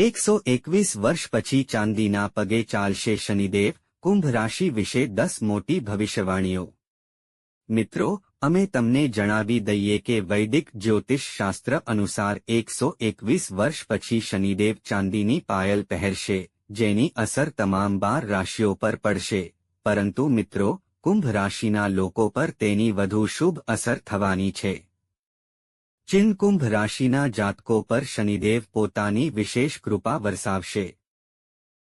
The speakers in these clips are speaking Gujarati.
એકસો એકવીસ વર્ષ પછી ચાંદીના પગે ચાલશે શનિદેવ, કુંભ રાશિ વિશે દસ મોટી ભવિષ્યવાણીઓ. મિત્રો, અમે તમને જણાવી દઈએ કે વૈદિક જ્યોતિષ શાસ્ત્ર અનુસાર એકસો એકવીસ વર્ષ પછી શનિદેવ ચાંદીની પાયલ પહેરશે, જેની અસર તમામ બાર રાશિઓ પર પડશે. પરંતુ મિત્રો, કુંભ રાશિના લોકો પર તેની વધુ શુભ અસર થવાની છે. ચિન કુંભ રાશિના જાતકો પર શનિદેવ પોતાની વિશેષ કૃપા વરસાવશે.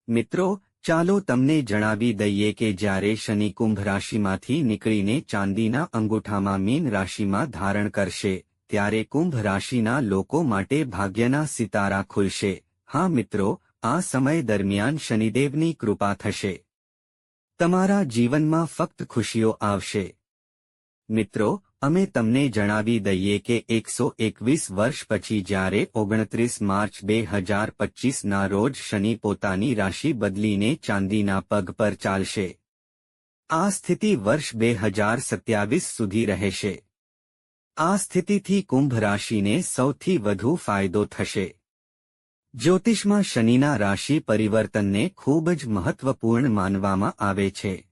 મિત્રો, ચાલો તમને જણાવી દઈએ કે જ્યારે શનિ કુંભ રાશિમાંથી નીકળીને ચાંદીના અંગૂઠામાં મીન રાશિમાં ધારણ કરશે, ત્યારે કુંભ રાશિના લોકો માટે ભાગ્યના સિતારા ખુલશે. હા મિત્રો, આ સમય દરમિયાન શનિદેવની કૃપા થશે. તમારા જીવનમાં ફક્ત ખુશીઓ આવશે. મિત્રો અમે તમને જણાવી દઈએ કે એકસો એકવીસ વર્ષ પછી જ્યારે ઓગણત્રીસ માર્ચ બે હજાર પચીસના રોજ શનિ પોતાની રાશિ બદલીને ચાંદીના પગ પર ચાલશે. આ સ્થિતિ વર્ષ બે હજાર સત્યાવીસ સુધી રહેશે. આ સ્થિતિથી કુંભ રાશિને સૌથી વધુ ફાયદો થશે. જ્યોતિષમાં શનિના રાશિ પરિવર્તનને ખૂબ જ મહત્વપૂર્ણ માનવામાં આવે છે.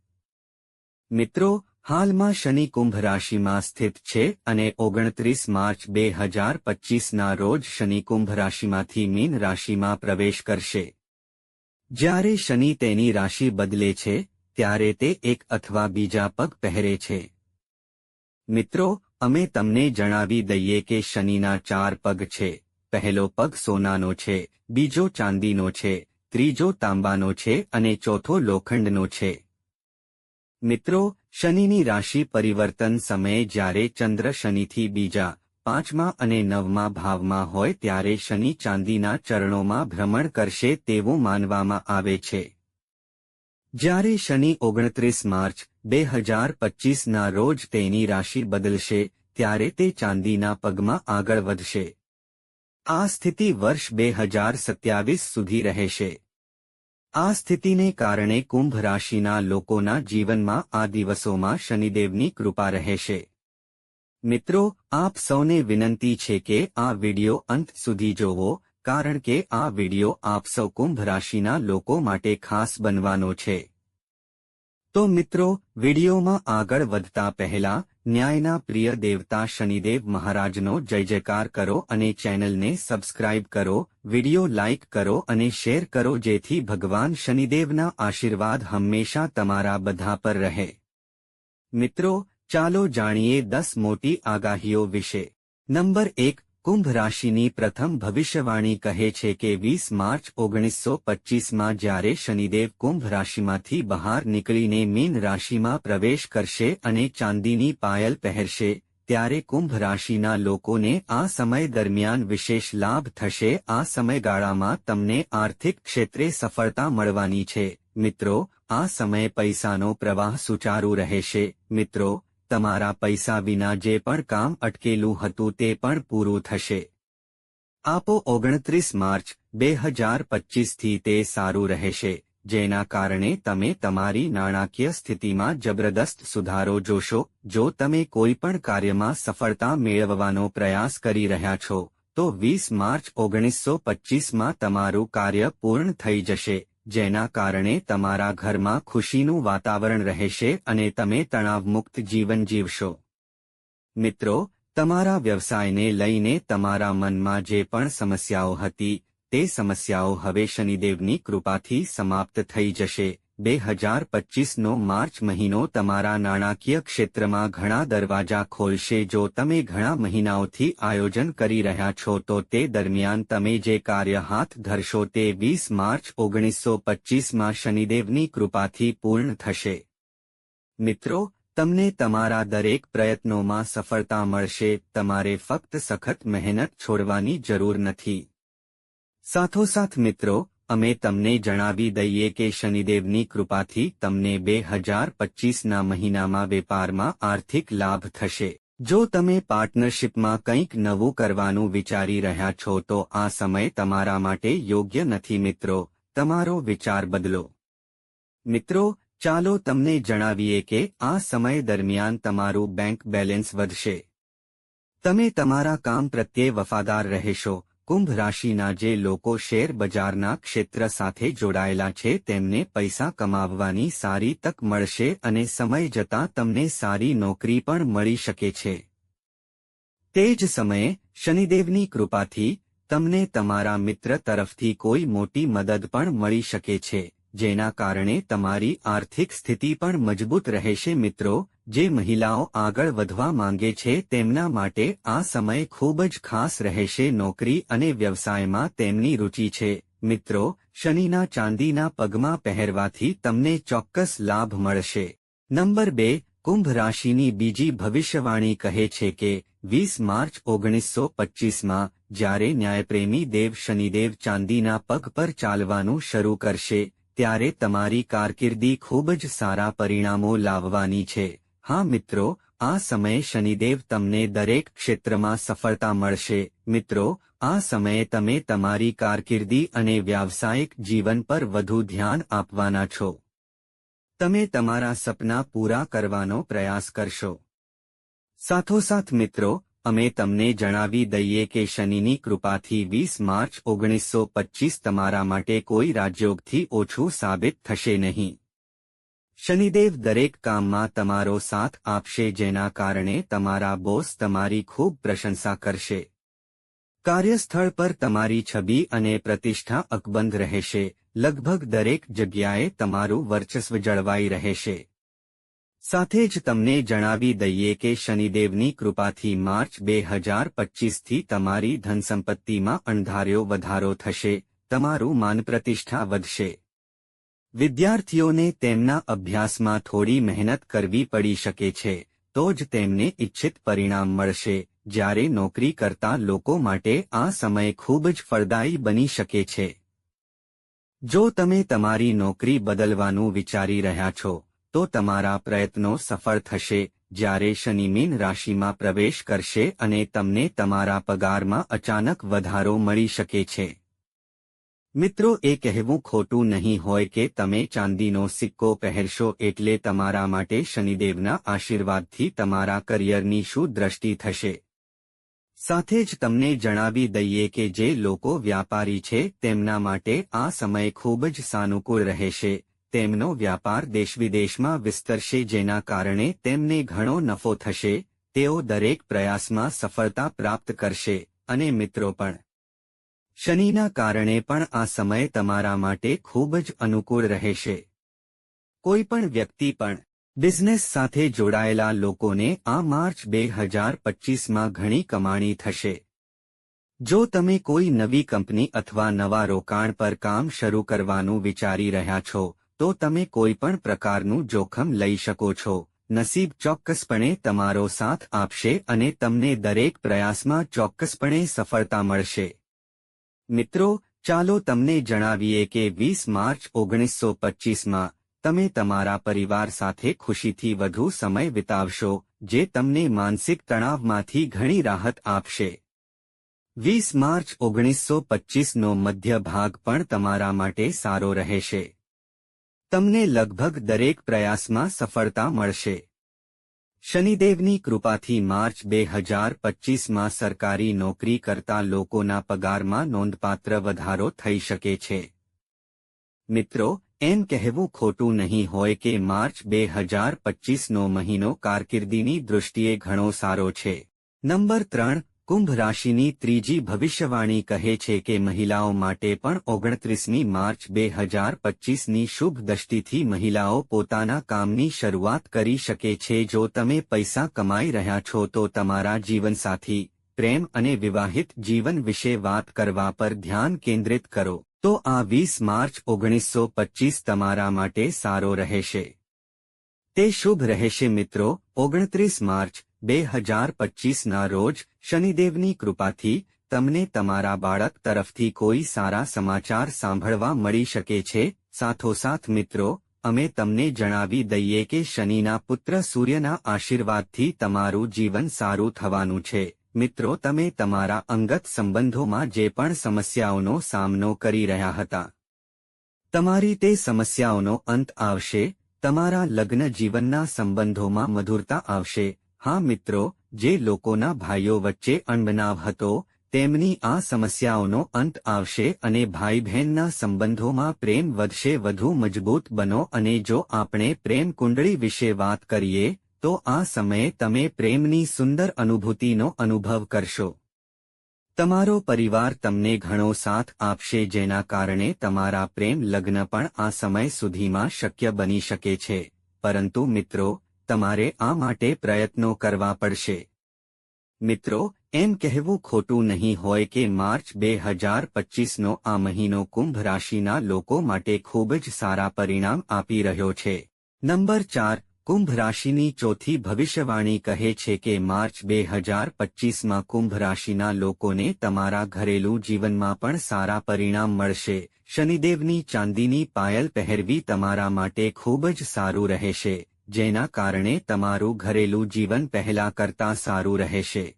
મિત્રો હાલમાં શનિ કુંભ રાશિમાં સ્થિત છે અને ઓગણત્રીસ માર્ચ બે હજાર પચીસના રોજ શનિ કુંભ રાશિમાંથી મીન રાશિમાં પ્રવેશ કરશે. જ્યારે શનિ તેની રાશિ બદલે છે, ત્યારે તે એક અથવા બીજા પગ પહેરે છે. મિત્રો, અમે તમને જણાવી દઈએ કે શનિના ચાર પગ છે. પહેલો પગ સોનાનો છે, બીજો ચાંદીનો છે, ત્રીજો તાંબાનો છે અને ચોથો લોખંડનો છે. મિત્રો શનિની રાશિ પરિવર્તન સમયે જ્યારે ચંદ્ર શનિથી બીજા, પાંચમા અને નવમા ભાવમાં હોય ત્યારે શનિ ચાંદીના ચરણોમાં ભ્રમણ કરશે તેવું માનવામાં આવે છે. જ્યારે શનિ ઓગણત્રીસ માર્ચ, બે હજાર પચીસના રોજ તેની રાશિ બદલશે, ત્યારે તે ચાંદીના પગમાં આગળ વધશે. આ સ્થિતિ વર્ષ બે હજાર સત્યાવીસ સુધી રહેશે. આ સ્થિતિને કારણે કુંભ રાશિના લોકોના જીવનમાં આ દિવસોમાં શનિદેવની કૃપા રહેશે. મિત્રો, આપ સૌને વિનંતી છે કે આ વિડિયો અંત સુધી જોવો, કારણ કે આ વિડિયો આપ સૌ કુંભ રાશિના લોકો માટે ખાસ બનવાનો છે. તો મિત્રો, વિડિયોમાં આગળ વધતા પહેલા ન્યાયના પ્રિય દેવતા શનિદેવ મહારાજનો જય જયકાર કરો અને ચેનલને સબસ્ક્રાઇબ કરો, વિડિયો લાઇક કરો અને શેર કરો જેથી ભગવાન શનિદેવના આશીર્વાદ હંમેશા તમારા બધા પર રહે. મિત્રો, ચાલો જાણીએ દસ મોટી આગાહીઓ વિશે. નંબર એક કુંભ રાશિની પ્રથમ ભવિષ્યવાણી કહે છે કે વીસ માર્ચ ઓગણીસો પચ્ચીસમાં જ્યારે શનિદેવ કુંભ રાશિમાંથી બહાર નીકળીને મીન રાશિમાં પ્રવેશ કરશે અને ચાંદીની પાયલ પહેરશે, ત્યારે કુંભ રાશિના લોકોને આ સમય દરમિયાન વિશેષ લાભ થશે. આ સમયગાળામાં તમને આર્થિક ક્ષેત્રે સફળતા મળવાની છે. મિત્રો, આ સમયે પૈસાનો પ્રવાહ સુચારુ રહેશે. મિત્રો તમારા પૈસા વિના જે પણ કામ અટકેલું હતું તે પણ પૂરું થશે. આપો ઓગણત્રીસ માર્ચ, બે હજાર પચીસથી તે સારું રહેશે, જેના કારણે તમે તમારી નાણાકીય સ્થિતિમાં જબરદસ્ત સુધારો જોશો. જો તમે કોઈ પણ કાર્યમાં સફળતા મેળવવાનો પ્રયાસ કરી રહ્યા છો, તો વીસ માર્ચ ઓગણીસો પચીસમાં તમારું કાર્ય પૂર્ણ થઈ જશે. જેના કારણે તમારા ઘરમાં ખુશીનું વાતાવરણ રહેશે અને તમે તણાવમુક્ત જીવન જીવશો. મિત્રો, તમારા વ્યવસાયને લઈને તમારા મનમાં જે પણ સમસ્યાઓ હતી, તે સમસ્યાઓ હવે શનિદેવની કૃપાથી સમાપ્ત થઈ જશે. બે હજાર પચીસનો માર્ચ મહિનો તમારા નાણાકીય ક્ષેત્રમાં ઘણા દરવાજા ખોલશે. જો તમે ઘણા મહિનાઓથી આયોજન કરી રહ્યા છો, તો તે દરમિયાન તમે જે કાર્ય હાથ ધરશો તે વીસ માર્ચ ઓગણીસો પચીસમાં શનિદેવની કૃપાથી પૂર્ણ થશે. મિત્રો, તમને તમારા દરેક પ્રયત્નોમાં સફળતા મળશે. તમારે ફક્ત સખત મહેનત છોડવાની જરૂર નથી. સાથોસાથ મિત્રો અમે તમને જણાવી દઈએ કે શનિદેવની કૃપાથી તમને બે હજાર પચીસના મહિનામાં વેપારમાં આર્થિક લાભ થશે. જો તમે પાર્ટનરશિપમાં કંઈક નવું કરવાનું વિચારી રહ્યા છો તો આ સમય તમારા માટે યોગ્ય નથી મિત્રો. તમારો વિચાર બદલો. મિત્રો, ચાલો તમને જણાવીએ કે આ સમય દરમિયાન તમારું બેંક બેલેન્સ વધશે. તમે તમારા કામ પ્રત્યે વફાદાર રહેશો. કુંભ રાશિના જે લોકો શેર બજારના ક્ષેત્ર સાથે જોડાયેલા છે તેમને પૈસા કમાવવાની સારી તક મળશે અને સમય જતાં તમને સારી નોકરી પણ મળી શકે છે. તે જ સમયે શનિદેવની કૃપાથી તમને તમારા મિત્ર તરફથી કોઈ મોટી મદદ પણ મળી શકે છે, જેના કારણે તમારી આર્થિક સ્થિતિ પણ મજબૂત રહેશે મિત્રો. જે મહિલાઓ આગળ વધવા માંગે છે તેમના માટે આ સમય ખૂબ જ ખાસ રહેશે. નોકરી અને વ્યવસાયમાં તેમની રુચિ છે. મિત્રો, શનિના ચાંદીના પગમાં પહેરવાથી તમને ચોક્કસ લાભ મળશે. નંબર બે, કુંભ રાશિની બીજી ભવિષ્યવાણી કહે છે કે, વીસ માર્ચ ઓગણીસો પચ્ચીસમાં જ્યારે ન્યાયપ્રેમી દેવ શનિદેવ ચાંદીના પગ પર ચાલવાનું શરૂ કરશે, ત્યારે તમારી કારકિર્દી ખૂબ જ સારા પરિણામો લાવવાની છે. હા મિત્રો, આ સમયે શનિદેવ તમને દરેક ક્ષેત્રમાં સફળતા મળશે. મિત્રો, આ સમયે તમે તમારી કારકિર્દી અને વ્યાવસાયિક જીવન પર વધુ ધ્યાન આપવાના છો. તમે તમારા સપના પૂરા કરવાનો પ્રયાસ કરશો. સાથોસાથ મિત્રો, અમે તમને જણાવી દઈએ કે શનિની કૃપાથી વીસ માર્ચ ઓગણીસો તમારા માટે કોઈ રાજયોગથી ઓછું સાબિત થશે નહીં. શનિદેવ દરેક કામમાં તમારો સાથ આપશે જેના કારણે તમારા બોસ તમારી ખૂબ પ્રશંસા કરશે. કાર્યસ્થળ પર તમારી છબી અને પ્રતિષ્ઠા અકબંધ રહેશે. લગભગ દરેક જગ્યાએ તમારું વર્ચસ્વ જળવાઈ રહેશે. સાથે જ તમને જણાવી દઈએ કે શનિદેવની કૃપાથી માર્ચ બે હજાર પચ્ચીસથી તમારી ધનસંપત્તિમાં અણધાર્યો વધારો થશે. તમારું માન પ્રતિષ્ઠા વધશે. વિદ્યાર્થીઓને તેમના અભ્યાસમાં થોડી મહેનત કરવી પડી શકે છે, તો જ તેમને ઇચ્છિત પરિણામ મળશે. જ્યારે નોકરી કરતા લોકો માટે આ સમય ખૂબ જ ફળદાયી બની શકે છે. જો તમે તમારી નોકરી બદલવાનું વિચારી રહ્યા છો, તો તમારા પ્રયત્નો સફળ થશે. જ્યારે શનિ મીન રાશિમાં પ્રવેશ કરશે અને તમને તમારા પગારમાં અચાનક વધારો મળી શકે છે. મિત્રો, એ કહેવું ખોટું નહીં હોય કે તમે ચાંદીનો સિક્કો પહેરશો એટલે તમારા માટે શનિદેવના આશીર્વાદથી તમારા કરિયરની શું દ્રષ્ટિ થશે. સાથે જ તમને જણાવી દઈએ કે જે લોકો વ્યાપારી છે, તેમના માટે આ સમય ખૂબ જ સાનુકૂળ રહેશે. તેમનો વ્યાપાર દેશવિદેશમાં વિસ્તરશે જેના કારણે તેમને ઘણો નફો થશે, તેઓ દરેક પ્રયાસમાં સફળતા પ્રાપ્ત કરશે, અને મિત્રો પણ. શનિના કારણે પણ આ સમય તમારા માટે ખૂબ જ અનુકૂળ રહેશે. કોઈ પણ વ્યક્તિ પણ બિઝનેસ સાથે જોડાયેલા લોકોને આ માર્ચ બે હજાર પચ્ચીસમાં ઘણી કમાણી થશે. જો તમે કોઈ નવી કંપની અથવા નવા રોકાણ પર કામ શરૂ કરવાનું વિચારી રહ્યા છો, તો તમે કોઈ પણ પ્રકારનું જોખમ લઈ શકો છો. નસીબ ચોક્કસપણે તમારો સાથ આપશે અને તમને દરેક પ્રયાસમાં ચોક્કસપણે સફળતા મળશે. મિત્રો, ચાલો તમને જણાવીએ કે વીસ માર્ચ ઓગણીસો પચ્ચીસમાં તમે તમારા પરિવાર સાથે ખુશીથી વધુ સમય વિતાવશો, જે તમને માનસિક તણાવમાંથી ઘણી રાહત આપશે. વીસ માર્ચ ઓગણીસો પચ્ચીસનો મધ્ય ભાગ પણ તમારા માટે સારો રહેશે. તમને લગભગ દરેક પ્રયાસમાં સફળતા મળશે. શનિદેવની કૃપાથી માર્ચ બે હજાર પચ્ચીસમાં સરકારી નોકરી કરતા લોકોના પગારમાં નોંધપાત્ર વધારો થઈ શકે છે. મિત્રો, એમ કહેવું ખોટું નહીં હોય કે માર્ચ બે હજાર પચ્ચીસનો મહિનો કારકિર્દીની દૃષ્ટિએ ઘણો સારો છે. નંબર ત્રણ કુંભ રાશિની ત્રીજી ભવિષ્યવાણી કહે છે કે મહિલાઓ માટે પણ ઓગણત્રીસમી માર્ચ બે હજાર પચીસની શુભ દષ્ટિથી મહિલાઓ પોતાના કામની શરૂઆત કરી શકે છે. જો તમે પૈસા કમાઈ રહ્યા છો, તો તમારા જીવનસાથી, પ્રેમ અને વિવાહિત જીવન વિશે વાત કરવા પર ધ્યાન કેન્દ્રિત કરો. તો આ વીસ માર્ચ ઓગણીસો પચ્ચીસ તમારા માટે સારો રહેશે. તે શુભ રહેશે મિત્રો. ઓગણત્રીસ માર્ચ બે હજાર પચ્ચીસના રોજ શનિદેવની કૃપાથી તમને તમારા બાળક તરફથી કોઈ સારા સમાચાર સાંભળવા મળી શકે છે. સાથોસાથ મિત્રો, અમે તમને જણાવી દઈએ કે શનિના પુત્ર સૂર્યના આશીર્વાદથી તમારું જીવન સારું થવાનું છે. મિત્રો, તમે તમારા અંગત સંબંધોમાં જે પણ સમસ્યાઓનો સામનો કરી રહ્યા હતા, તમારી તે સમસ્યાઓનો અંત આવશે, તમારા લગ્ન જીવનના સંબંધોમાં મધુરતા આવશે હા મિત્રો, જે લોકોના ભાઈઓ વચ્ચે અણબનાવ હતો, તેમની આ સમસ્યાઓનો અંત આવશે અને ભાઈ બહેનના સંબંધોમાં પ્રેમ વધશે, વધુ મજબૂત બનો અને જો આપણે પ્રેમ કુંડળી વિશે વાત કરીએ, તો આ સમયે તમે પ્રેમની સુંદર અનુભૂતિનો અનુભવ કરશો. તમારો પરિવાર તમને ઘણો સાથ આપશે, જેના કારણે તમારા પ્રેમ લગ્ન પણ આ સમય સુધીમાં શક્ય બની શકે છે. પરંતુ મિત્રો તમારે આ માટે પ્રયત્નો કરવા પડશે. મિત્રો, એમ કહેવું ખોટું નહીં હોય કે માર્ચ બે હજાર પચીસનો આ મહિનો કુંભ રાશિના લોકો માટે ખૂબ જ સારા પરિણામ આપી રહ્યો છે. નંબર ચાર, કુંભ રાશિની ચોથી ભવિષ્યવાણી કહે છે કે માર્ચ બે હજાર પચીસમાં કુંભ રાશિના લોકોને તમારા ઘરેલું જીવનમાં પણ સારા પરિણામ મળશે. શનિદેવની ચાંદીની પાયલ પહેરવી તમારા માટે ખૂબ જ સારું રહેશે. જેના કારણે તમારું ઘરેલું જીવન પહેલા કરતાં સારું રહેશે.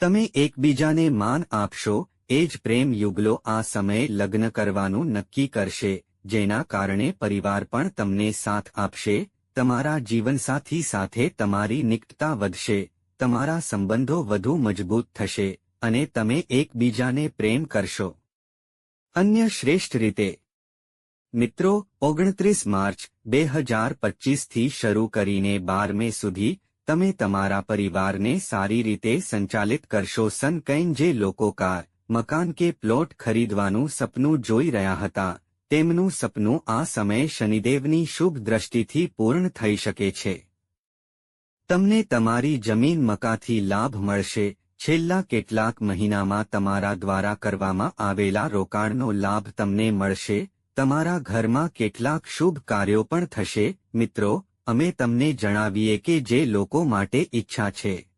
તમે એકબીજાને માન આપશો, એ જ પ્રેમ યુગલો આ સમયે લગ્ન કરવાનું નક્કી કરશે, જેના કારણે પરિવાર પણ તમને સાથ આપશે, તમારા જીવનસાથી સાથે તમારી નિકટતા વધશે, તમારા સંબંધો વધુ મજબૂત થશે, અને તમે એકબીજાને પ્રેમ કરશો. અન્ય શ્રેષ્ઠ રીતે મિત્રો, ઓગણત્રીસ માર્ચ, બે હજાર પચીસથી શરૂ કરીને બાર મે સુધી, તમે તમારા પરિવારને સારી રીતે સંચાલિત કરશો. સન કૈન જે લોકો કાર, મકાન કે પ્લોટ ખરીદવાનું સપનું જોઈ રહ્યા હતા, તેમનું સપનું આ સમયે શનિદેવની શુભ દ્રષ્ટિથી પૂર્ણ થઈ શકે છે. તમને તમારી જમીન મકાથી લાભ મળશે. છેલ્લા કેટલાક મહિનામાં તમારા દ્વારા કરવામાં આવેલા રોકાણનો લાભ તમને મળશે. તમારા ઘરમાં કેટલાક શુભ કાર્યો પણ થશે, મિત્રો, અમે તમને જણાવીએ કે જે લોકો માટે ઈચ્છા છે.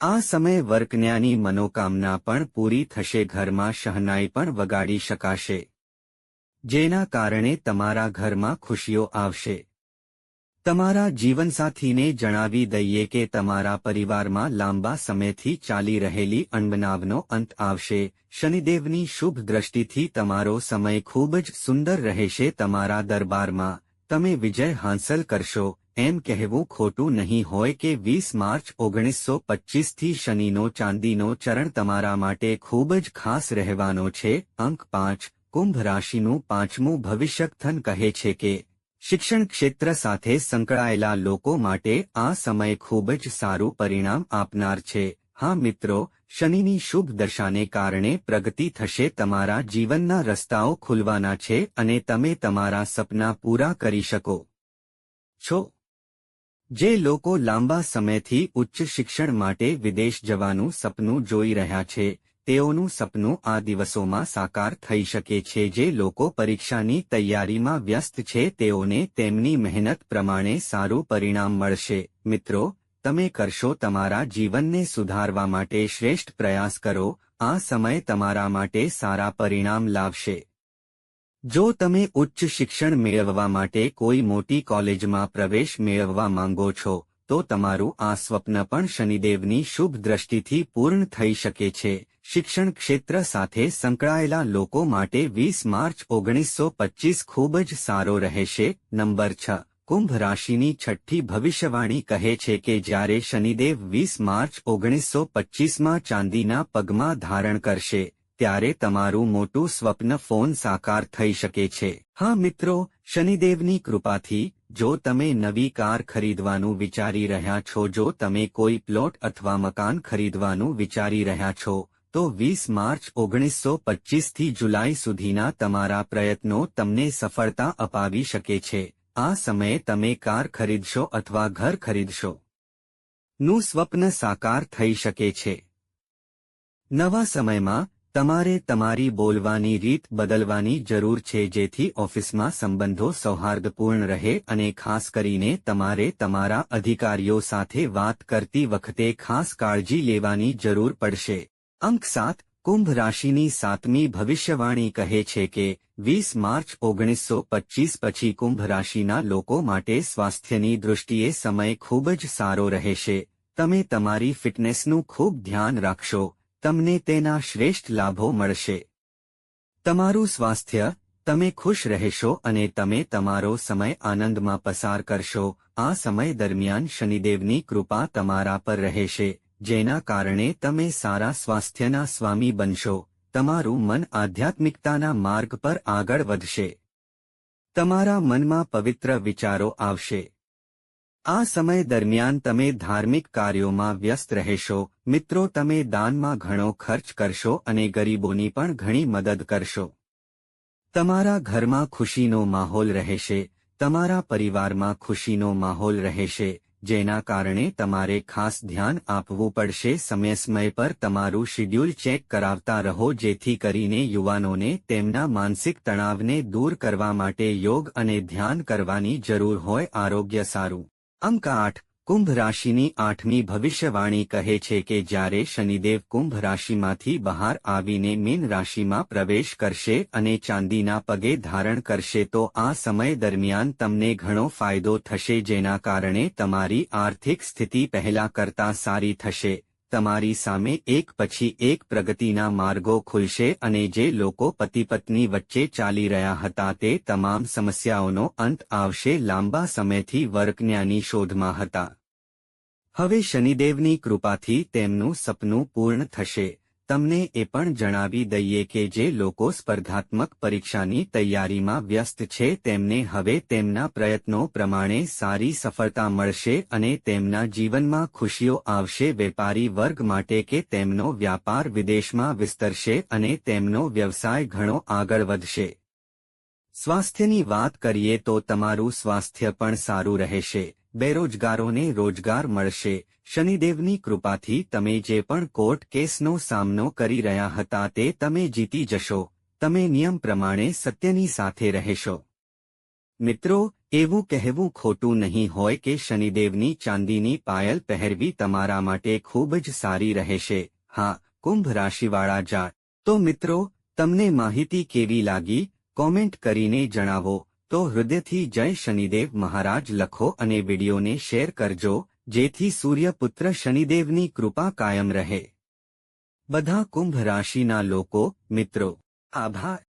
આ સમય વર્કન્યાની મનોકામના પણ પૂરી થશે, ઘરમાં શહનાઈ પણ વગાડી શકાશે. જેના કારણે તમારા ઘરમાં ખુશીઓ આવશે. તમારા જીવનસાથીને જણાવી દઈએ કે તમારા પરિવારમાં લાંબા સમયથી ચાલી રહેલી અણબનાવનો અંત આવશે. શનિદેવની શુભ દ્રષ્ટિથી તમારો સમય ખૂબ જ સુંદર રહેશે તમારા દરબારમાં. તમે વિજય હાંસલ કરશો. એમ કહેવું ખોટું નહીં હોય કે વીસ માર્ચ ઓગણીસો પચ્ચીસથી શનિનો ચાંદીનો ચરણ તમારા માટે ખૂબ જ ખાસ રહેવાનો છે. અંક પાંચ, કુંભ રાશિનું પાંચમું ભવિષ્યકથન કહે છે કે શિક્ષણ ક્ષેત્ર સાથે સંકળાયેલા લોકો માટે આ સમય ખૂબ જ સારું પરિણામ આપનાર છે. હા મિત્રો, શનિની શુભ દશાને કારણે પ્રગતિ થશે, તમારા જીવનના રસ્તાઓ ખુલવાના છે અને તમે તમારા સપના પૂરા કરી શકો છો. જે લોકો લાંબા સમયથી ઉચ્ચ શિક્ષણ માટે વિદેશ જવાનું સપનું જોઈ રહ્યા છે તેઓનું સપનું આ દિવસોમાં સાકાર થઈ શકે છે જે લોકો પરીક્ષાની તૈયારીમાં વ્યસ્ત છે, તેઓને તેમની મહેનત પ્રમાણે સારું પરિણામ મળશે. મિત્રો, તમે કરશો તમારા જીવનને સુધારવા માટે શ્રેષ્ઠ પ્રયાસ કરો, આ સમય તમારા માટે સારા પરિણામ લાવશે. જો તમે ઉચ્ચ શિક્ષણ મેળવવા માટે કોઈ મોટી કોલેજમાં પ્રવેશ મેળવવા માંગો છો, તો તમારું આ સ્વપ્ન પણ શનિદેવની શુભ દ્રષ્ટિથી પૂર્ણ થઈ શકે છે. શિક્ષણ ક્ષેત્ર સાથે સંકળાયેલા લોકો માટે વીસ માર્ચ ઓગણીસો પચીસ ખૂબ જ સારો રહેશે. નંબર છ. કુંભ રાશિની છઠ્ઠી ભવિષ્યવાણી કહે છે કે જ્યારે શનિદેવ વીસ માર્ચ ઓગણીસો પચ્ચીસમાં ચાંદીના પગમાં ધારણ કરશે, ત્યારે તમારું મોટું સ્વપ્ન ફોન સાકાર થઈ શકે છે. હા મિત્રો, શનિદેવની કૃપાથી, જો તમે નવી કાર ખરીદવાનું વિચારી રહ્યા છો, જો તમે કોઈ પ્લોટ અથવા મકાન ખરીદવાનું વિચારી રહ્યા છો તો વીસ માર્ચ ઓગણીસો પચ્ચીસથી જુલાઈ સુધીના તમારા પ્રયત્નો તમને સફળતા અપાવી શકે છે. આ સમયે તમે કાર ખરીદશો અથવા ઘર ખરીદશો. નું સ્વપ્ન સાકાર થઈ શકે છે. નવા સમયમાં, તમારે તમારી બોલવાની રીત બદલવાની જરૂર છે જેથી ઓફિસમાં સંબંધો સૌહાર્દપૂર્ણ રહે અને ખાસ કરીને તમારે તમારા અધિકારીઓ સાથે વાત કરતી વખતે ખાસ કાળજી લેવાની જરૂર પડશે. અંક સાત, કુંભ રાશિની સાતમી ભવિષ્યવાણી કહે છે કે વીસ માર્ચ ઓગણીસો પચીસ પછી કુંભ રાશિના લોકો માટે સ્વાસ્થ્યની દૃષ્ટિએ સમય ખૂબ જ સારો રહેશે. તમે તમારી ફિટનેસનું ખૂબ ધ્યાન રાખશો. તમને તેના શ્રેષ્ઠ લાભો મળશે. તમારું સ્વાસ્થ્ય, તમે ખુશ રહેશો અને તમે તમારો સમય આનંદમાં પસાર કરશો. આ સમય દરમિયાન શનિદેવની કૃપા તમારા પર રહેશે. જેના કારણે તમે સારા સ્વાસ્થ્યના સ્વામી બનશો, તમારું મન આધ્યાત્મિકતાના માર્ગ પર આગળ વધશે. તમારા મનમાં પવિત્ર વિચારો આવશે. આ સમય દરમિયાન તમે ધાર્મિક કાર્યોમાં વ્યસ્ત રહેશો, મિત્રો તમે દાનમાં ઘણો ખર્ચ કરશો અને ગરીબોની પણ ઘણી મદદ કરશો. તમારા ઘરમાં ખુશીનો માહોલ રહેશે, તમારા પરિવારમાં ખુશીનો માહોલ રહેશે જેના કારણે તમારે ખાસ ધ્યાન આપવું પડશે. સમય સમય પર તમારું શિડ્યુલ ચેક કરાવતા રહો, જેથી કરીને યુવાનોને તેમના માનસિક તણાવને દૂર કરવા માટે યોગ અને ધ્યાન કરવાની જરૂર હોય. આરોગ્ય સારું. અંક આઠ. કુંભ રાશિની આઠમી ભવિષ્યવાણી કહે છે કે જ્યારે શનિદેવ કુંભ રાશિમાંથી બહાર આવીને મીન રાશિમાં પ્રવેશ કરશે અને ચાંદીના પગે ધારણ કરશે તો આ સમય દરમિયાન તમને ઘણો ફાયદો થશે જેના કારણે તમારી આર્થિક સ્થિતિ પહેલા કરતાં સારી થશે. તમારી સામે એક પછી એક પ્રગતિના માર્ગો ખુલશે અને જે લોકો પતિ પત્ની વચ્ચે ચાલી રહ્યા હતા તે તમામ સમસ્યાઓનો અંત આવશે લાંબા સમયથી વર્કન્યાની શોધમાં હતા. હવે શનિદેવની કૃપાથી તેમનું સપનું પૂર્ણ થશે. તમને એ પણ જણાવી દઈએ કે જે લોકો સ્પર્ધાત્મક પરીક્ષાની તૈયારીમાં વ્યસ્ત છે તેમને હવે તેમના પ્રયત્નો પ્રમાણે સારી સફળતા મળશે અને તેમના જીવનમાં ખુશીઓ આવશે. વેપારી વર્ગ માટે કે તેમનો વ્યાપાર વિદેશમાં વિસ્તરશે અને તેમનો વ્યવસાય ઘણો આગળ વધશે. સ્વાસ્થ્યની વાત કરીએ તો તમારું સ્વાસ્થ્ય પણ સારું રહેશે. બેરોજગારોને રોજગાર મળશે. શનિદેવની કૃપાથી તમે જે પણ કોર્ટ કેસનો સામનો કરી રહ્યા હતા તે તમે જીતી જશો. તમે નિયમ પ્રમાણે સત્યની સાથે રહેશો. મિત્રો, એવું કહેવું ખોટું નહીં હોય કે શનિદેવની ચાંદીની પાયલ પહેરવી તમારા માટે ખૂબ જ સારી રહેશે. હા, કુંભ રાશિવાળા જા. તો મિત્રો, તમને માહિતી કેવી લાગી? કોમેન્ટ કરીને જણાવો. તો હૃદયથી જય શનિદેવ મહારાજ લખો અને વિડીયોને શેર કરજો, જેથી સૂર્યપુત્ર શનિદેવની કૃપા કાયમ રહે. બધા કુંભ રાશિના લોકો, મિત્રો, આભાર.